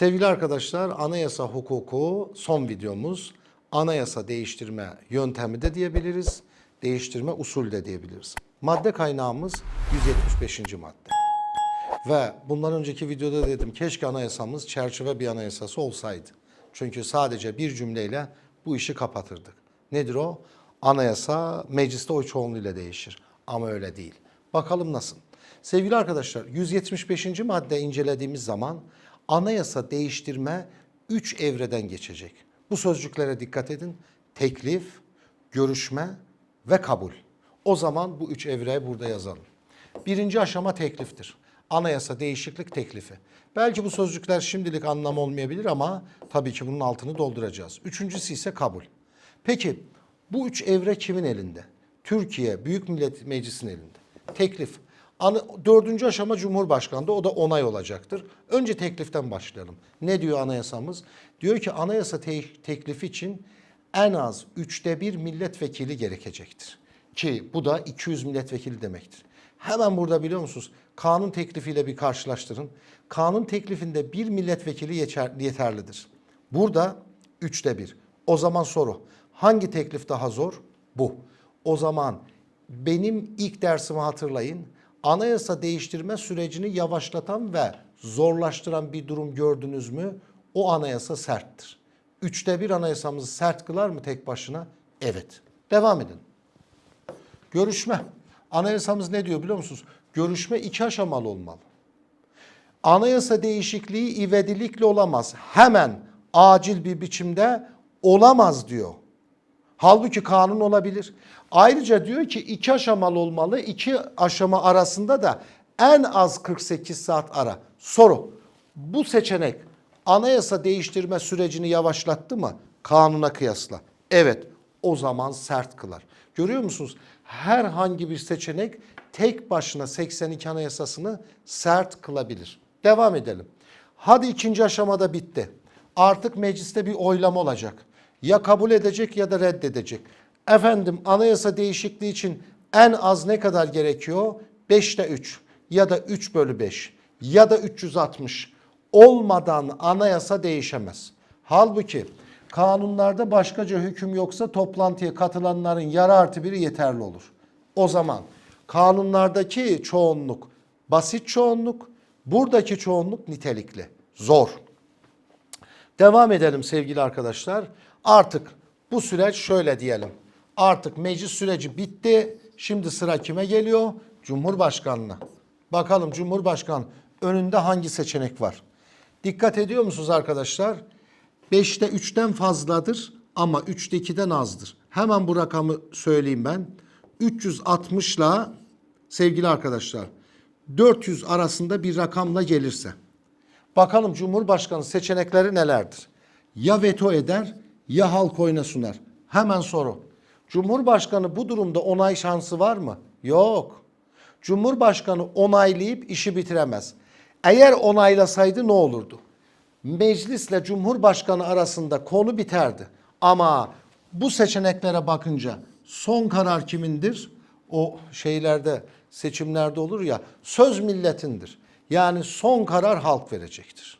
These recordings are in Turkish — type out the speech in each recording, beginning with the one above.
Sevgili arkadaşlar, anayasa hukuku son videomuz. Anayasa değiştirme yöntemi de diyebiliriz, değiştirme usul de diyebiliriz. Madde kaynağımız 175. madde. Ve bundan önceki videoda dedim keşke anayasamız çerçeve bir anayasası olsaydı. Çünkü sadece bir cümleyle bu işi kapatırdık. Nedir o? Anayasa mecliste oy çoğunluğuyla değişir. Ama öyle değil. Bakalım nasıl? Sevgili arkadaşlar 175. madde incelediğimiz zaman anayasa değiştirme 3 evreden geçecek. Bu sözcüklere dikkat edin. Teklif, görüşme ve kabul. O zaman bu üç evreyi burada yazalım. Birinci aşama tekliftir. Anayasa değişiklik teklifi. Belki bu sözcükler şimdilik anlam olmayabilir ama tabii ki bunun altını dolduracağız. Üçüncüsü ise kabul. Peki bu üç evre kimin elinde? Türkiye Büyük Millet Meclisi'nin elinde. Teklif. Dördüncü aşama Cumhurbaşkanı'nda o da onay olacaktır. Önce tekliften başlayalım. Ne diyor anayasamız? Diyor ki anayasa te- teklifi için en az üçte bir milletvekili gerekecektir. Ki bu da 200 milletvekili demektir. Hemen burada biliyor musunuz? Kanun teklifiyle bir karşılaştırın. Kanun teklifinde bir milletvekili yeter- yeterlidir. Burada üçte bir. O zaman soru. Hangi teklif daha zor? Bu. O zaman benim ilk dersimi hatırlayın. Anayasa değiştirme sürecini yavaşlatan ve zorlaştıran bir durum gördünüz mü? O anayasa serttir. Üçte bir anayasamızı sert kılar mı tek başına? Evet. Devam edin. Görüşme. Anayasamız ne diyor biliyor musunuz? Görüşme iki aşamalı olmalı. Anayasa değişikliği ivedilikle olamaz. Hemen acil bir biçimde olamaz diyor. Halbuki kanun olabilir. Ayrıca diyor ki iki aşamalı olmalı. İki aşama arasında da en az 48 saat ara. Soru. Bu seçenek anayasa değiştirme sürecini yavaşlattı mı? Kanuna kıyasla. Evet. O zaman sert kılar. Görüyor musunuz? Herhangi bir seçenek tek başına 82 anayasasını sert kılabilir. Devam edelim. Hadi ikinci aşamada bitti. Artık mecliste bir oylama olacak. Ya kabul edecek ya da reddedecek. Efendim anayasa değişikliği için en az ne kadar gerekiyor? 5'te 3 ya da 3 bölü 5 ya da 360 olmadan anayasa değişemez. Halbuki kanunlarda başkaca hüküm yoksa toplantıya katılanların yarı artı biri yeterli olur. O zaman kanunlardaki çoğunluk basit çoğunluk, buradaki çoğunluk nitelikli. Zor. Devam edelim sevgili arkadaşlar. Artık bu süreç şöyle diyelim. Artık meclis süreci bitti. Şimdi sıra kime geliyor? Cumhurbaşkanına. Bakalım Cumhurbaşkanı önünde hangi seçenek var? Dikkat ediyor musunuz arkadaşlar? 5'te 3'ten fazladır ama 3'te 2'den azdır. Hemen bu rakamı söyleyeyim ben. 360 ile sevgili arkadaşlar 400 arasında bir rakamla gelirse Bakalım Cumhurbaşkanı seçenekleri nelerdir? Ya veto eder ya halk oyuna. Hemen soru. Cumhurbaşkanı bu durumda onay şansı var mı? Yok. Cumhurbaşkanı onaylayıp işi bitiremez. Eğer onaylasaydı ne olurdu? Meclisle Cumhurbaşkanı arasında konu biterdi. Ama bu seçeneklere bakınca son karar kimindir? O şeylerde seçimlerde olur ya söz milletindir. Yani son karar halk verecektir.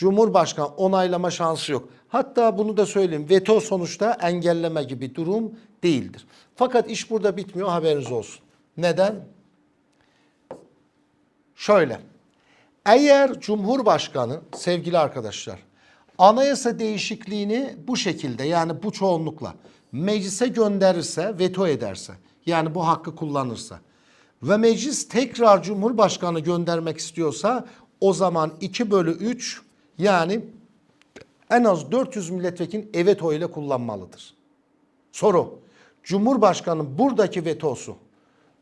Cumhurbaşkanı onaylama şansı yok. Hatta bunu da söyleyeyim. Veto sonuçta engelleme gibi durum değildir. Fakat iş burada bitmiyor haberiniz olsun. Neden? Şöyle. Eğer Cumhurbaşkanı sevgili arkadaşlar anayasa değişikliğini bu şekilde yani bu çoğunlukla meclise gönderirse, veto ederse yani bu hakkı kullanırsa ve meclis tekrar Cumhurbaşkanı göndermek istiyorsa o zaman 2 bölü 3 yani en az 400 milletvekili evet oyuyla kullanmalıdır. Soru. Cumhurbaşkanı buradaki vetosu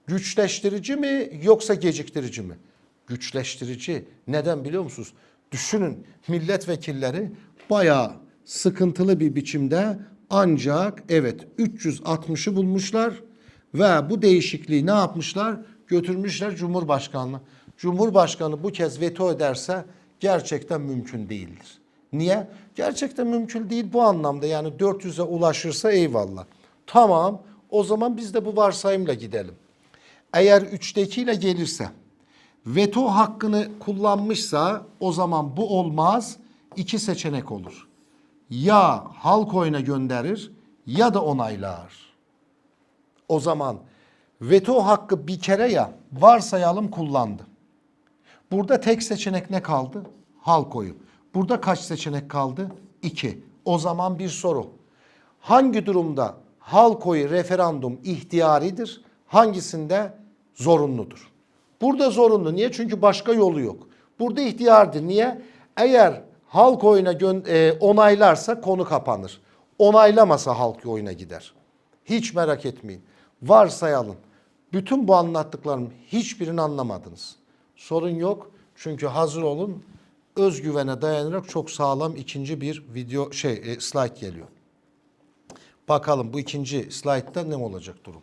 güçleştirici mi yoksa geciktirici mi? Güçleştirici. Neden biliyor musunuz? Düşünün milletvekilleri bayağı sıkıntılı bir biçimde ancak evet 360'ı bulmuşlar ve bu değişikliği ne yapmışlar? Götürmüşler Cumhurbaşkanlığı. Cumhurbaşkanı bu kez veto ederse gerçekten mümkün değildir. Niye? Gerçekten mümkün değil bu anlamda. Yani 400'e ulaşırsa eyvallah. Tamam o zaman biz de bu varsayımla gidelim. Eğer 3'tekiyle gelirse veto hakkını kullanmışsa o zaman bu olmaz. iki seçenek olur. Ya halk oyuna gönderir ya da onaylar. O zaman veto hakkı bir kere ya varsayalım kullandı. Burada tek seçenek ne kaldı? Halk oyu. Burada kaç seçenek kaldı? İki. O zaman bir soru. Hangi durumda halk oyu referandum ihtiyaridir? Hangisinde zorunludur? Burada zorunlu. Niye? Çünkü başka yolu yok. Burada ihtiyardır. Niye? Eğer halk oyuna e, onaylarsa konu kapanır. Onaylamasa halk oyuna gider. Hiç merak etmeyin. Varsayalım. Bütün bu anlattıklarım hiçbirini anlamadınız. Sorun yok. Çünkü hazır olun. Özgüvene dayanarak çok sağlam ikinci bir video şey e, slide geliyor. Bakalım bu ikinci slaytta ne olacak durum.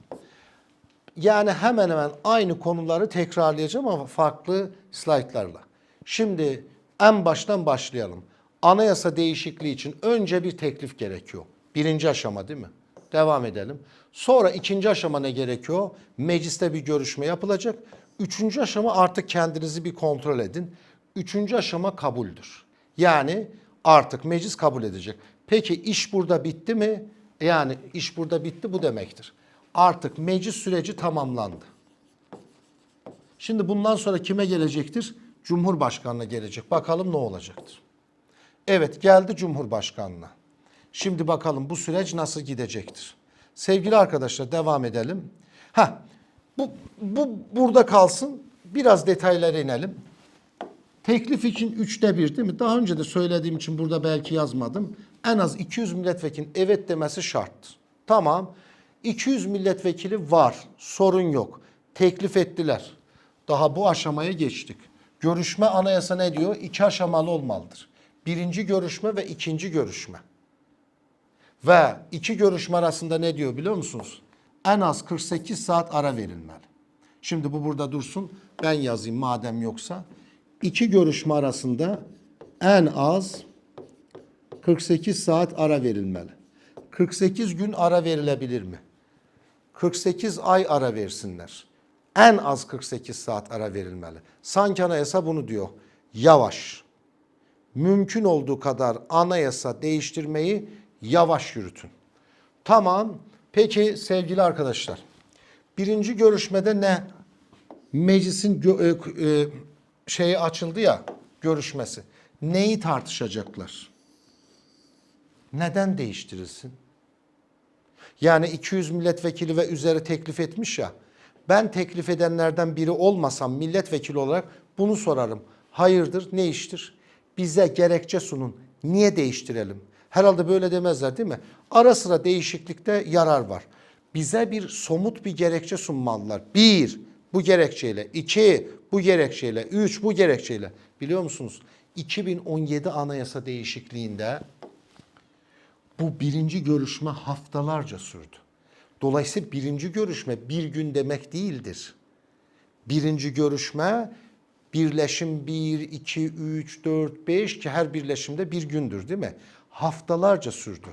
Yani hemen hemen aynı konuları tekrarlayacağım ama farklı slaytlarla. Şimdi en baştan başlayalım. Anayasa değişikliği için önce bir teklif gerekiyor. Birinci aşama değil mi? Devam edelim. Sonra ikinci aşama ne gerekiyor? Mecliste bir görüşme yapılacak. Üçüncü aşama artık kendinizi bir kontrol edin. Üçüncü aşama kabuldür. Yani artık meclis kabul edecek. Peki iş burada bitti mi? Yani iş burada bitti bu demektir. Artık meclis süreci tamamlandı. Şimdi bundan sonra kime gelecektir? Cumhurbaşkanına gelecek. Bakalım ne olacaktır. Evet geldi Cumhurbaşkanına. Şimdi bakalım bu süreç nasıl gidecektir. Sevgili arkadaşlar devam edelim. Ha bu, bu burada kalsın. Biraz detaylara inelim. Teklif için üçte bir değil mi? Daha önce de söylediğim için burada belki yazmadım. En az 200 milletvekilinin evet demesi şart. Tamam. 200 milletvekili var. Sorun yok. Teklif ettiler. Daha bu aşamaya geçtik. Görüşme anayasa ne diyor? İki aşamalı olmalıdır. Birinci görüşme ve ikinci görüşme. Ve iki görüşme arasında ne diyor biliyor musunuz? En az 48 saat ara verilmeli. Şimdi bu burada dursun. Ben yazayım madem yoksa. İki görüşme arasında en az 48 saat ara verilmeli. 48 gün ara verilebilir mi? 48 ay ara versinler. En az 48 saat ara verilmeli. Sanki anayasa bunu diyor. Yavaş. Mümkün olduğu kadar anayasa değiştirmeyi yavaş yürütün. Tamam. Peki sevgili arkadaşlar. Birinci görüşmede ne? Meclisin gö- e, e, şeyi açıldı ya görüşmesi. Neyi tartışacaklar? Neden değiştirilsin? Yani 200 milletvekili ve üzeri teklif etmiş ya. Ben teklif edenlerden biri olmasam milletvekili olarak bunu sorarım. Hayırdır, ne iştir? Bize gerekçe sunun. Niye değiştirelim? Herhalde böyle demezler değil mi? Ara sıra değişiklikte yarar var. Bize bir somut bir gerekçe sunmalılar. Bir, bu gerekçeyle. iki bu gerekçeyle. Üç, bu gerekçeyle. Biliyor musunuz? 2017 anayasa değişikliğinde bu birinci görüşme haftalarca sürdü. Dolayısıyla birinci görüşme bir gün demek değildir. Birinci görüşme birleşim 1, 2, 3, 4, 5 ki her birleşimde bir gündür değil mi? Haftalarca sürdü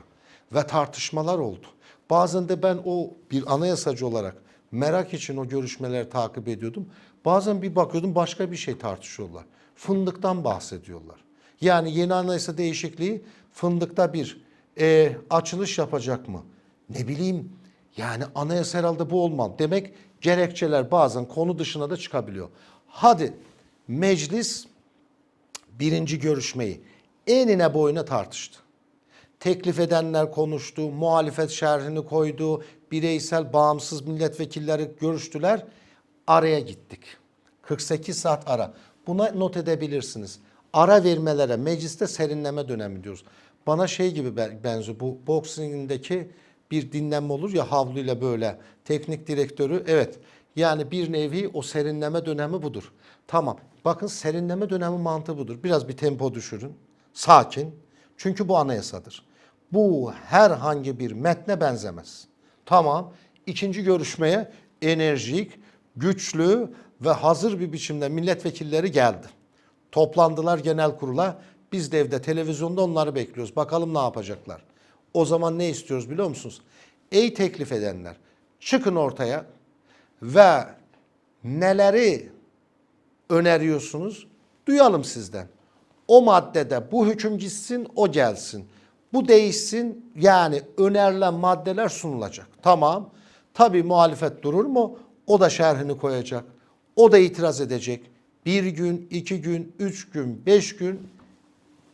ve tartışmalar oldu. Bazen de ben o bir anayasacı olarak merak için o görüşmeleri takip ediyordum. Bazen bir bakıyordum başka bir şey tartışıyorlar. Fındıktan bahsediyorlar. Yani yeni anayasa değişikliği fındıkta bir e, açılış yapacak mı? Ne bileyim yani anayasa herhalde bu olmalı. Demek gerekçeler bazen konu dışına da çıkabiliyor. Hadi meclis birinci görüşmeyi enine boyuna tartıştı. Teklif edenler konuştu, muhalefet şerhini koydu, bireysel bağımsız milletvekilleri görüştüler. Araya gittik. 48 saat ara. Buna not edebilirsiniz. Ara vermelere mecliste serinleme dönemi diyoruz. Bana şey gibi be- benziyor. Bu boksingindeki bir dinlenme olur ya havluyla böyle. Teknik direktörü evet. Yani bir nevi o serinleme dönemi budur. Tamam. Bakın serinleme dönemi mantığı budur. Biraz bir tempo düşürün. Sakin. Çünkü bu anayasadır. Bu herhangi bir metne benzemez. Tamam. İkinci görüşmeye enerjik, güçlü ve hazır bir biçimde milletvekilleri geldi. Toplandılar genel kurula. Biz de evde televizyonda onları bekliyoruz. Bakalım ne yapacaklar. O zaman ne istiyoruz biliyor musunuz? Ey teklif edenler çıkın ortaya ve neleri öneriyorsunuz duyalım sizden. O maddede bu hüküm gitsin, o gelsin. Bu değişsin yani önerilen maddeler sunulacak. Tamam. Tabi muhalefet durur mu? O da şerhini koyacak. O da itiraz edecek. Bir gün, iki gün, üç gün, beş gün,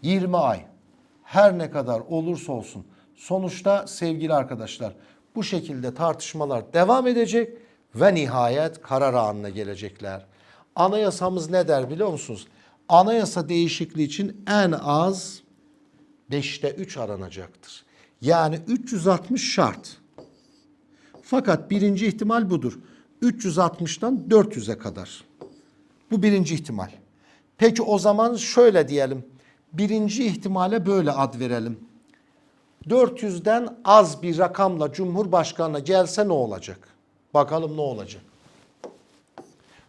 20 ay. Her ne kadar olursa olsun. Sonuçta sevgili arkadaşlar bu şekilde tartışmalar devam edecek ve nihayet karar anına gelecekler. Anayasamız ne der biliyor musunuz? Anayasa değişikliği için en az 5'te 3 aranacaktır. Yani 360 şart. Fakat birinci ihtimal budur. 360'tan 400'e kadar. Bu birinci ihtimal. Peki o zaman şöyle diyelim. Birinci ihtimale böyle ad verelim. 400'den az bir rakamla Cumhurbaşkanı'na gelse ne olacak? Bakalım ne olacak?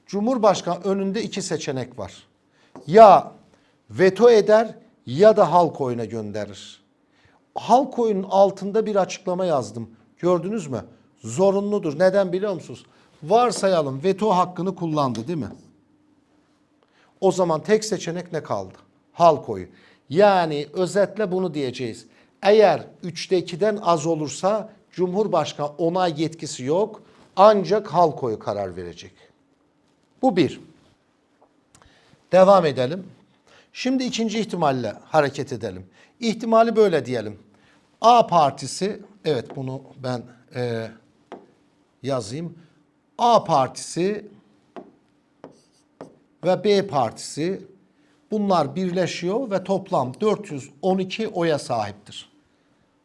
Cumhurbaşkanı önünde iki seçenek var. Ya veto eder ya da halk oyuna gönderir. Halk oyunun altında bir açıklama yazdım. Gördünüz mü? Zorunludur. Neden biliyor musunuz? Varsayalım veto hakkını kullandı değil mi? O zaman tek seçenek ne kaldı? Halk oyu. Yani özetle bunu diyeceğiz. Eğer 3'te 2'den az olursa Cumhurbaşkanı onay yetkisi yok. Ancak halk oyu karar verecek. Bu bir. Devam edelim. Şimdi ikinci ihtimalle hareket edelim. İhtimali böyle diyelim. A partisi, evet bunu ben e, yazayım. A partisi ve B partisi bunlar birleşiyor ve toplam 412 oya sahiptir.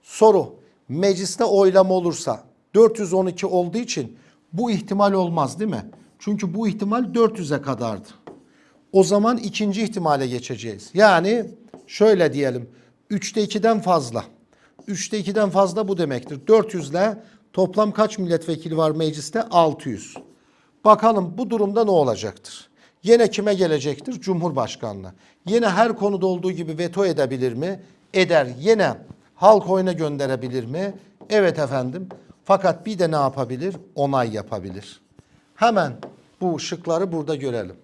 Soru, mecliste oylama olursa 412 olduğu için bu ihtimal olmaz değil mi? Çünkü bu ihtimal 400'e kadardı. O zaman ikinci ihtimale geçeceğiz. Yani şöyle diyelim. 3'te 2'den fazla. 3'te 2'den fazla bu demektir. 400 ile toplam kaç milletvekili var mecliste? 600. Bakalım bu durumda ne olacaktır? Yine kime gelecektir? Cumhurbaşkanına. Yine her konuda olduğu gibi veto edebilir mi? Eder. Yine halk oyuna gönderebilir mi? Evet efendim. Fakat bir de ne yapabilir? Onay yapabilir. Hemen bu şıkları burada görelim.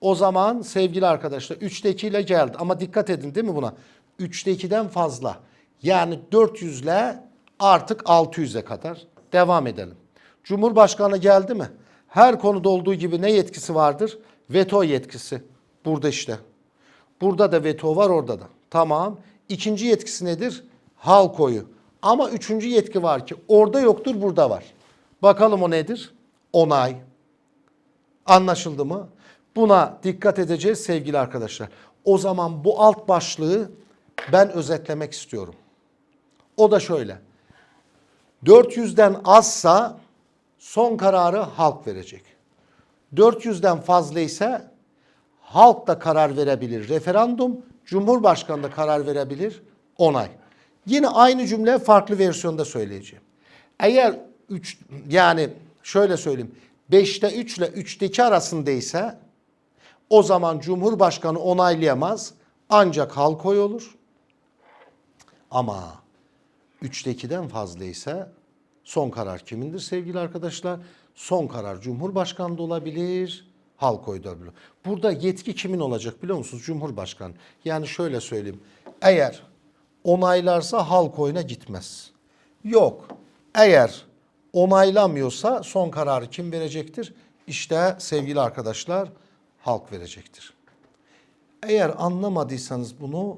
O zaman sevgili arkadaşlar 3'te 2 ile geldi ama dikkat edin değil mi buna? 3'te 2'den fazla. Yani 400 ile artık 600'e kadar devam edelim. Cumhurbaşkanı geldi mi? Her konuda olduğu gibi ne yetkisi vardır? Veto yetkisi. Burada işte. Burada da veto var orada da. Tamam. İkinci yetkisi nedir? Halk oyu. Ama üçüncü yetki var ki orada yoktur burada var. Bakalım o nedir? Onay. Anlaşıldı mı? Buna dikkat edeceğiz sevgili arkadaşlar. O zaman bu alt başlığı ben özetlemek istiyorum. O da şöyle. 400'den azsa son kararı halk verecek. 400'den fazla ise halk da karar verebilir. Referandum, Cumhurbaşkanı da karar verebilir. Onay. Yine aynı cümle farklı versiyonda söyleyeceğim. Eğer 3 yani şöyle söyleyeyim. 5'te 3 ile 3'te 2 arasındaysa o zaman Cumhurbaşkanı onaylayamaz. Ancak halk oy olur. Ama 3'te 2'den fazla ise son karar kimindir sevgili arkadaşlar? Son karar Cumhurbaşkanı da olabilir, halk oyu da olabilir. Burada yetki kimin olacak biliyor musunuz? Cumhurbaşkanı. Yani şöyle söyleyeyim. Eğer onaylarsa halk oyuna gitmez. Yok. Eğer onaylamıyorsa son kararı kim verecektir? İşte sevgili arkadaşlar halk verecektir. Eğer anlamadıysanız bunu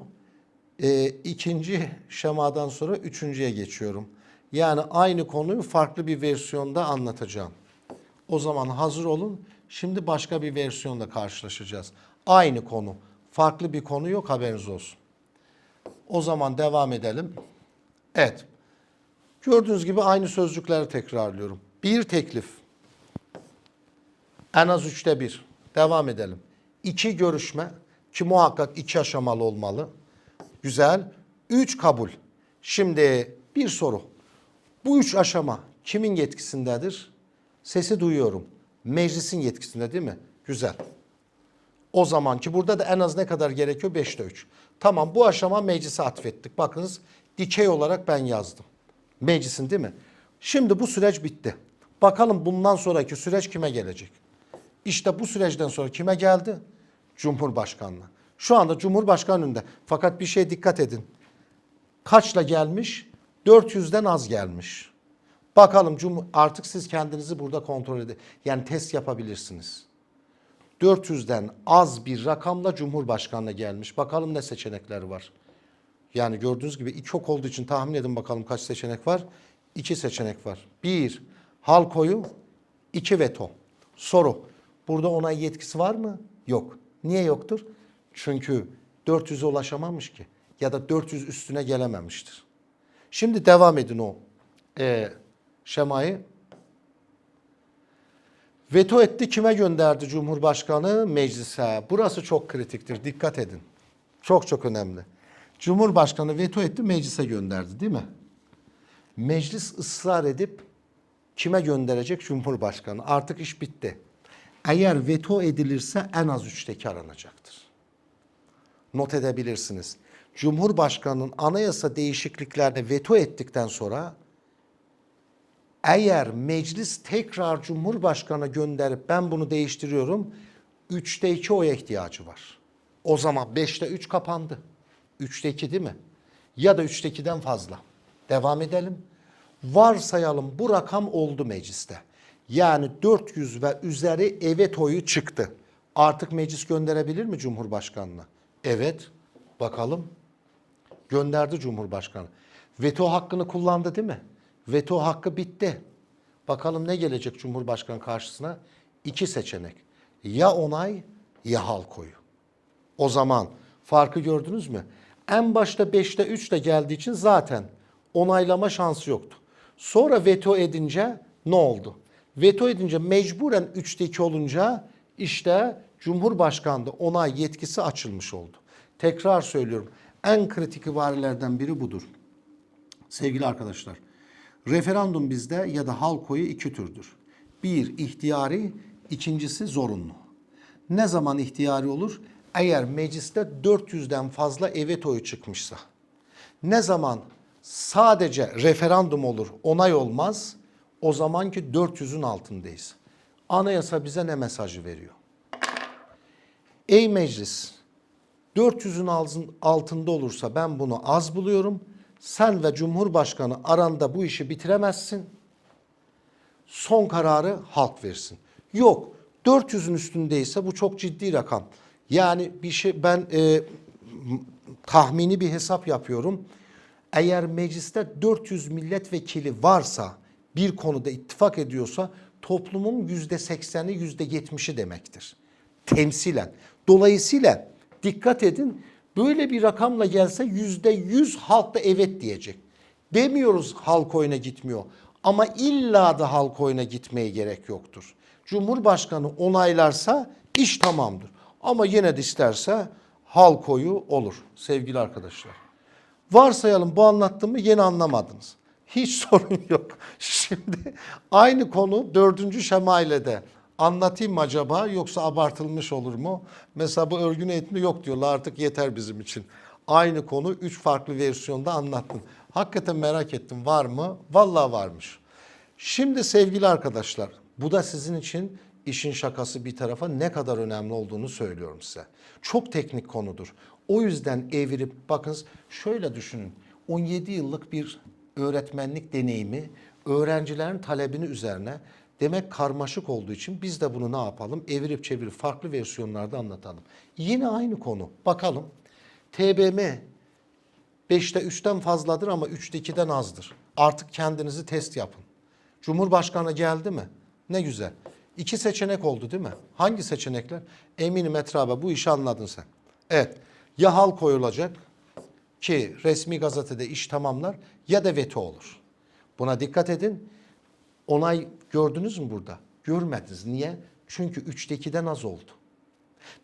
e, ikinci şemadan sonra üçüncüye geçiyorum. Yani aynı konuyu farklı bir versiyonda anlatacağım. O zaman hazır olun. Şimdi başka bir versiyonda karşılaşacağız. Aynı konu. Farklı bir konu yok haberiniz olsun. O zaman devam edelim. Evet. Gördüğünüz gibi aynı sözcükleri tekrarlıyorum. Bir teklif. En az üçte bir. Devam edelim. İki görüşme ki muhakkak iki aşamalı olmalı. Güzel. Üç kabul. Şimdi bir soru. Bu üç aşama kimin yetkisindedir? Sesi duyuyorum. Meclisin yetkisinde değil mi? Güzel. O zaman ki burada da en az ne kadar gerekiyor? 5'te 3. Tamam bu aşama meclise atfettik. Bakınız dikey olarak ben yazdım. Meclisin değil mi? Şimdi bu süreç bitti. Bakalım bundan sonraki süreç kime gelecek? İşte bu süreçten sonra kime geldi? Cumhurbaşkanlığı. Şu anda Cumhurbaşkanı önünde. Fakat bir şey dikkat edin. Kaçla gelmiş? 400'den az gelmiş. Bakalım Cum- artık siz kendinizi burada kontrol edin. Yani test yapabilirsiniz. 400'den az bir rakamla Cumhurbaşkanı'na gelmiş. Bakalım ne seçenekler var. Yani gördüğünüz gibi iki ok olduğu için tahmin edin bakalım kaç seçenek var. İki seçenek var. Bir, halk oyu. iki veto. Soru, burada onay yetkisi var mı? Yok. Niye yoktur? Çünkü 400'e ulaşamamış ki. Ya da 400 üstüne gelememiştir. Şimdi devam edin o e, şemayı. Veto etti kime gönderdi Cumhurbaşkanı? Meclise. Burası çok kritiktir. Dikkat edin. Çok çok önemli. Cumhurbaşkanı veto etti meclise gönderdi değil mi? Meclis ısrar edip kime gönderecek? Cumhurbaşkanı. Artık iş bitti. Eğer veto edilirse en az üçteki aranacaktır. Not edebilirsiniz. Cumhurbaşkanının anayasa değişikliklerine veto ettikten sonra eğer meclis tekrar Cumhurbaşkanı gönderip ben bunu değiştiriyorum, üçte iki oya ihtiyacı var. O zaman beşte üç kapandı. Üçte iki değil mi? Ya da üçte ikiden fazla. Devam edelim. Varsayalım bu rakam oldu mecliste. Yani 400 ve üzeri evet oyu çıktı. Artık meclis gönderebilir mi Cumhurbaşkanı'na? Evet. Bakalım. Gönderdi Cumhurbaşkanı. Veto hakkını kullandı değil mi? Veto hakkı bitti. Bakalım ne gelecek Cumhurbaşkanı karşısına? İki seçenek. Ya onay ya halk oyu. O zaman farkı gördünüz mü? En başta 5'te 3 de geldiği için zaten onaylama şansı yoktu. Sonra veto edince ne oldu? Veto edince mecburen 3'te 2 olunca işte Cumhurbaşkanlığı onay yetkisi açılmış oldu. Tekrar söylüyorum. En kritik ibarelerden biri budur. Sevgili arkadaşlar, referandum bizde ya da halk oyu iki türdür. Bir ihtiyari, ikincisi zorunlu. Ne zaman ihtiyari olur? Eğer mecliste 400'den fazla evet oyu çıkmışsa. Ne zaman sadece referandum olur, onay olmaz, o zamanki 400'ün altındayız. Anayasa bize ne mesajı veriyor? Ey meclis, 400'ün altın- altında olursa ben bunu az buluyorum. Sen ve Cumhurbaşkanı aranda bu işi bitiremezsin. Son kararı halk versin. Yok 400'ün üstündeyse bu çok ciddi rakam. Yani bir şey ben e, tahmini bir hesap yapıyorum. Eğer mecliste 400 milletvekili varsa bir konuda ittifak ediyorsa toplumun yüzde sekseni yüzde yetmişi demektir. Temsilen. Dolayısıyla dikkat edin böyle bir rakamla gelse yüzde yüz halk da evet diyecek. Demiyoruz halk oyuna gitmiyor. Ama illa da halk oyuna gitmeye gerek yoktur. Cumhurbaşkanı onaylarsa iş tamamdır. Ama yine de isterse halk oyu olur sevgili arkadaşlar. Varsayalım bu anlattığımı yeni anlamadınız. Hiç sorun yok. Şimdi aynı konu dördüncü şema de anlatayım mı acaba yoksa abartılmış olur mu? Mesela bu örgün eğitimi yok diyorlar artık yeter bizim için. Aynı konu üç farklı versiyonda anlattım. Hakikaten merak ettim var mı? Vallahi varmış. Şimdi sevgili arkadaşlar bu da sizin için işin şakası bir tarafa ne kadar önemli olduğunu söylüyorum size. Çok teknik konudur. O yüzden evirip bakınız şöyle düşünün. 17 yıllık bir öğretmenlik deneyimi öğrencilerin talebini üzerine demek karmaşık olduğu için biz de bunu ne yapalım? Evirip çevirip farklı versiyonlarda anlatalım. Yine aynı konu. Bakalım. TBM 5'te 3'ten fazladır ama 3'te 2'den azdır. Artık kendinizi test yapın. Cumhurbaşkanı geldi mi? Ne güzel. İki seçenek oldu değil mi? Hangi seçenekler? Eminim etrafa bu işi anladın sen. Evet. Ya halk koyulacak ki resmi gazetede iş tamamlar ya da veto olur. Buna dikkat edin. Onay gördünüz mü burada? Görmediniz. Niye? Çünkü 3'te 2'den az oldu.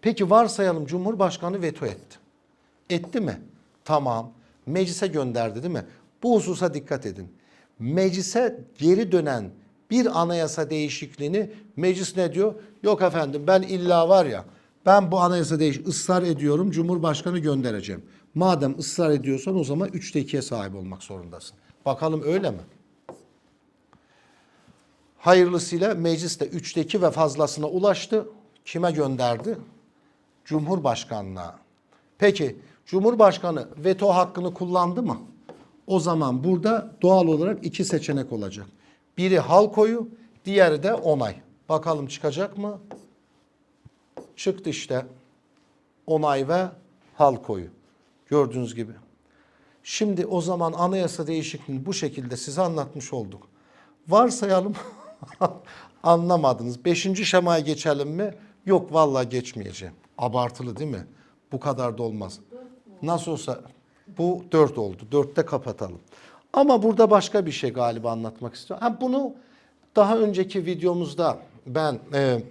Peki varsayalım Cumhurbaşkanı veto etti. Etti mi? Tamam. Meclise gönderdi değil mi? Bu hususa dikkat edin. Meclise geri dönen bir anayasa değişikliğini meclis ne diyor? Yok efendim ben illa var ya ben bu anayasa değiş ısrar ediyorum Cumhurbaşkanı göndereceğim. Madem ısrar ediyorsan o zaman 3'te 2'ye sahip olmak zorundasın. Bakalım öyle mi? Hayırlısıyla mecliste 3'te 2 ve fazlasına ulaştı. Kime gönderdi? Cumhurbaşkanlığa. Peki Cumhurbaşkanı veto hakkını kullandı mı? O zaman burada doğal olarak iki seçenek olacak. Biri halk oyu, diğeri de onay. Bakalım çıkacak mı? Çıktı işte. Onay ve halk oyu. Gördüğünüz gibi. Şimdi o zaman anayasa değişikliğini bu şekilde size anlatmış olduk. Varsayalım anlamadınız. Beşinci şemaya geçelim mi? Yok vallahi geçmeyeceğim. Abartılı değil mi? Bu kadar da olmaz. Nasıl olsa bu dört oldu. Dörtte kapatalım. Ama burada başka bir şey galiba anlatmak istiyorum. Ha, bunu daha önceki videomuzda ben e,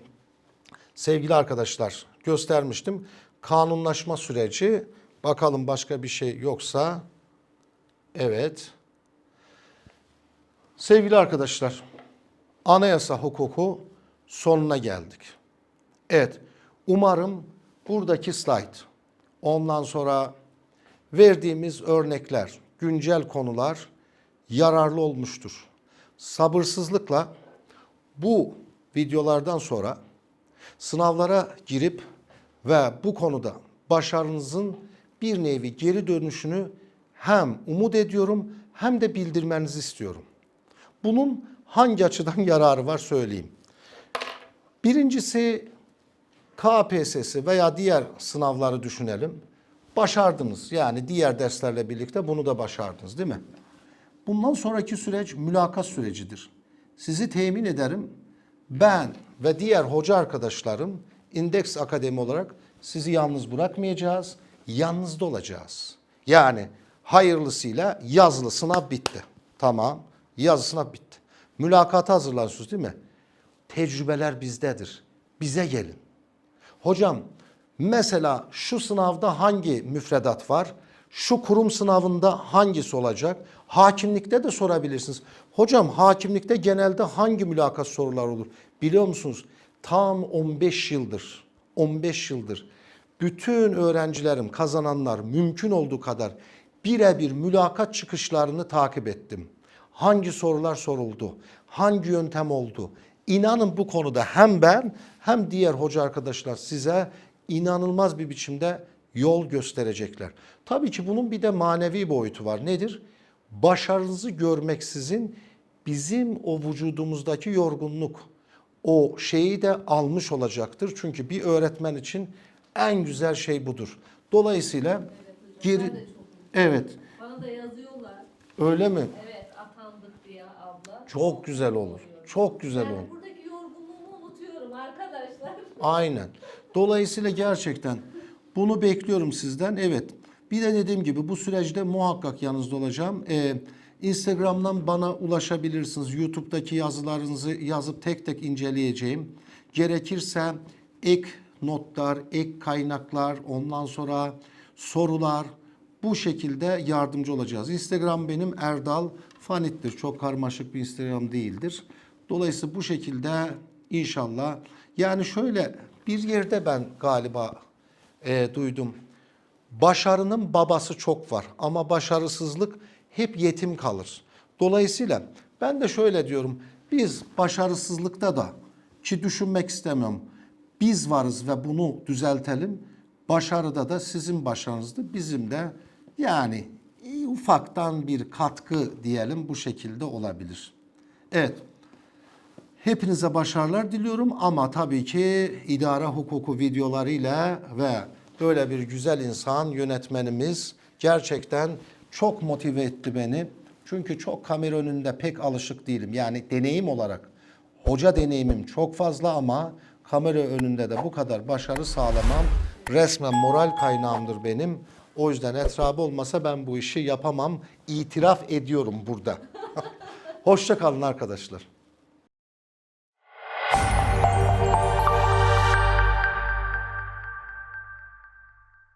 sevgili arkadaşlar göstermiştim. Kanunlaşma süreci. Bakalım başka bir şey yoksa. Evet. Sevgili arkadaşlar, anayasa hukuku sonuna geldik. Evet, umarım buradaki slide, ondan sonra verdiğimiz örnekler, güncel konular yararlı olmuştur. Sabırsızlıkla bu videolardan sonra sınavlara girip ve bu konuda başarınızın bir nevi geri dönüşünü hem umut ediyorum hem de bildirmenizi istiyorum. Bunun hangi açıdan yararı var söyleyeyim. Birincisi KPSS veya diğer sınavları düşünelim. Başardınız. Yani diğer derslerle birlikte bunu da başardınız değil mi? Bundan sonraki süreç mülakat sürecidir. Sizi temin ederim. Ben ve diğer hoca arkadaşlarım İndeks Akademi olarak sizi yalnız bırakmayacağız. Yalnız da olacağız. Yani hayırlısıyla yazılı sınav bitti. Tamam. Yazılı sınav bitti. Mülakata hazırlanıyorsunuz değil mi? Tecrübeler bizdedir. Bize gelin. Hocam mesela şu sınavda hangi müfredat var? Şu kurum sınavında hangisi olacak? Hakimlikte de sorabilirsiniz. Hocam hakimlikte genelde hangi mülakat sorular olur? Biliyor musunuz? Tam 15 yıldır, 15 yıldır bütün öğrencilerim, kazananlar mümkün olduğu kadar birebir mülakat çıkışlarını takip ettim. Hangi sorular soruldu? Hangi yöntem oldu? İnanın bu konuda hem ben hem diğer hoca arkadaşlar size inanılmaz bir biçimde yol gösterecekler. Tabii ki bunun bir de manevi boyutu var. Nedir? Başarınızı görmeksizin bizim o vücudumuzdaki yorgunluk, o şeyi de almış olacaktır. Çünkü bir öğretmen için en güzel şey budur. Dolayısıyla geri... Evet, Bana da yazıyorlar. öyle mi? Evet. Çok güzel olur. Çok güzel yani olur. buradaki yorgunluğumu unutuyorum arkadaşlar. Aynen. Dolayısıyla gerçekten bunu bekliyorum sizden. Evet. Bir de dediğim gibi bu süreçte muhakkak yanınızda olacağım. Ee, Instagram'dan bana ulaşabilirsiniz. YouTube'daki yazılarınızı yazıp tek tek inceleyeceğim. Gerekirse ek notlar, ek kaynaklar, ondan sonra sorular bu şekilde yardımcı olacağız. Instagram benim Erdal Fanit'tir. Çok karmaşık bir Instagram değildir. Dolayısıyla bu şekilde inşallah yani şöyle bir yerde ben galiba e, duydum. Başarının babası çok var ama başarısızlık hep yetim kalır. Dolayısıyla ben de şöyle diyorum. Biz başarısızlıkta da ki düşünmek istemiyorum. Biz varız ve bunu düzeltelim. Başarıda da sizin başarınızdı. Bizim de yani ufaktan bir katkı diyelim bu şekilde olabilir. Evet. Hepinize başarılar diliyorum ama tabii ki idare hukuku videolarıyla ve böyle bir güzel insan yönetmenimiz gerçekten çok motive etti beni. Çünkü çok kamera önünde pek alışık değilim. Yani deneyim olarak hoca deneyimim çok fazla ama kamera önünde de bu kadar başarı sağlamam resmen moral kaynağımdır benim. O yüzden etrafı olmasa ben bu işi yapamam. İtiraf ediyorum burada. Hoşça kalın arkadaşlar.